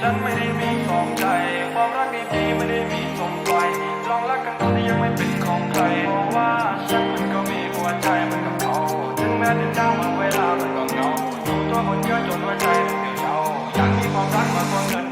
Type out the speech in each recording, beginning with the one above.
ฉันไม่ได้มีสองใจ ความรักดีๆไม่ได้มีสมใจลองรักกันตอนที่ยังไม่เป็นของใคร เพรว่าฉันมันก็มีหัวใจมันกับเขาถึงแม้จะเจ้ามเวลามันก็เหงอยู่ตัวคนเดียวจนหัวใจมันเหี่ยวเฉายากมีความรักมากกว่าเงิ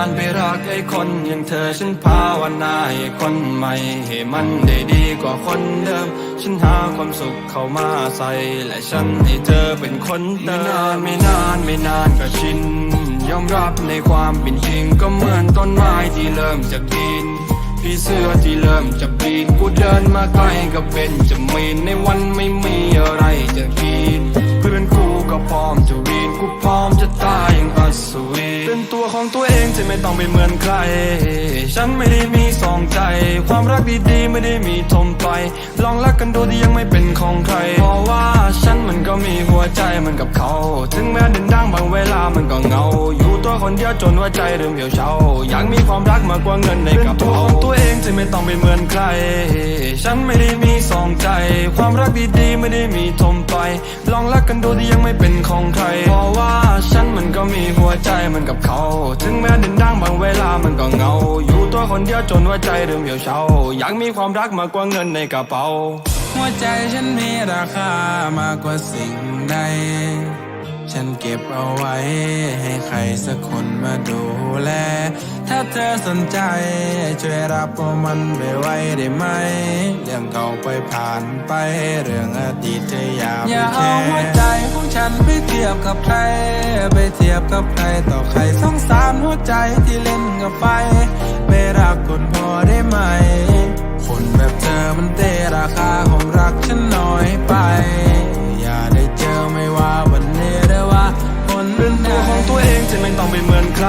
านไปรักไอ้คนอย่างเธอฉันภาวนาให้คนใหม่ให้มันได้ดีกว่าคนเดิม ฉันหาความสุขเข้ามาใส่ และฉันให้เธอเป็นคนเติมไม่นานไม่นานไม่นานก็ชิน ยอมรับในความเป็นจริงก็เหมือนต้นไม้ที่เริ่มจะกินพี่เสื้อที่เริ่มจะปีนกูเดินมาใกล้ก็เป็นจะมีนในวันไม่มีอะไรจะกิน พร้อมจะวีนกูพร้อมจะตายอย่างอัศวินเป็นตัวของตัวเองจะไม่ต้องไปเหมือนใคร ฉันไม่ได้มีสองใจ ความรักดีๆไม่ได้มีทมไป ลองรักกันดูที่ยังไม่เป็นของใคร เพราะว่าฉันมันก็มีหัวใจเหมือนกับเขา ถึงแม้เดินดังบางเวลามันก็เงา อยู่ตัวคนเดียวจนหัวใจเริ่มเหี่ยวเฉาอยากมีความรักมากกว่าเงินในกระเป๋าเป็นตัวของตัวเอง ไม่ต้องไปเหมือนใคร ฉันไม่ได้มีสองใจ ความรักดีๆไม่ได้มีทมไป ลองรักกันดูที่ยังไม่เป็นของใคร เพราะว่าฉันมันก็มีหัวใจเหมือนกับเขา ถึงแม้เดินดังบางเวลามันก็เงา อยู่ตัวคนเดียวจนหัวใจเริ่มเหี่ยวเฉาอยากมีความรักมากกว่าเงินในกระเป๋า หัวใจฉันมีราคามากกว่าสิ่งใด ฉันเก็บเอาไว้ให้ใครสักคนมาดูแลาเธอสนใจ ช่วยรับเอามันไปไว้ได้ไหม เรื่องเก่าไปผ่านไป เรื่องอดีตจะอย่าไปอย่าเอาหัวใจของฉันไปเทียบกับใคร ไปเทียบกับใครต่อใครสงสารหัวใจที่เล่นกับไฟไม่รักคนพอได้ไหม คนแบบเธอมันเตะราคาของรักฉันน้อยไป อย่าได้เจอไม่ว่าวันนี้หรือว่าคนเป็นตัวของตัวเองจะไม่ต้องไปเหมือนใคร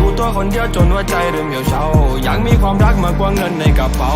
ู่ คนเดียวจนว่าใจเริ่มเหี่ยวเฉาอยากมีความรักมากกว่าเงินในกระเป๋า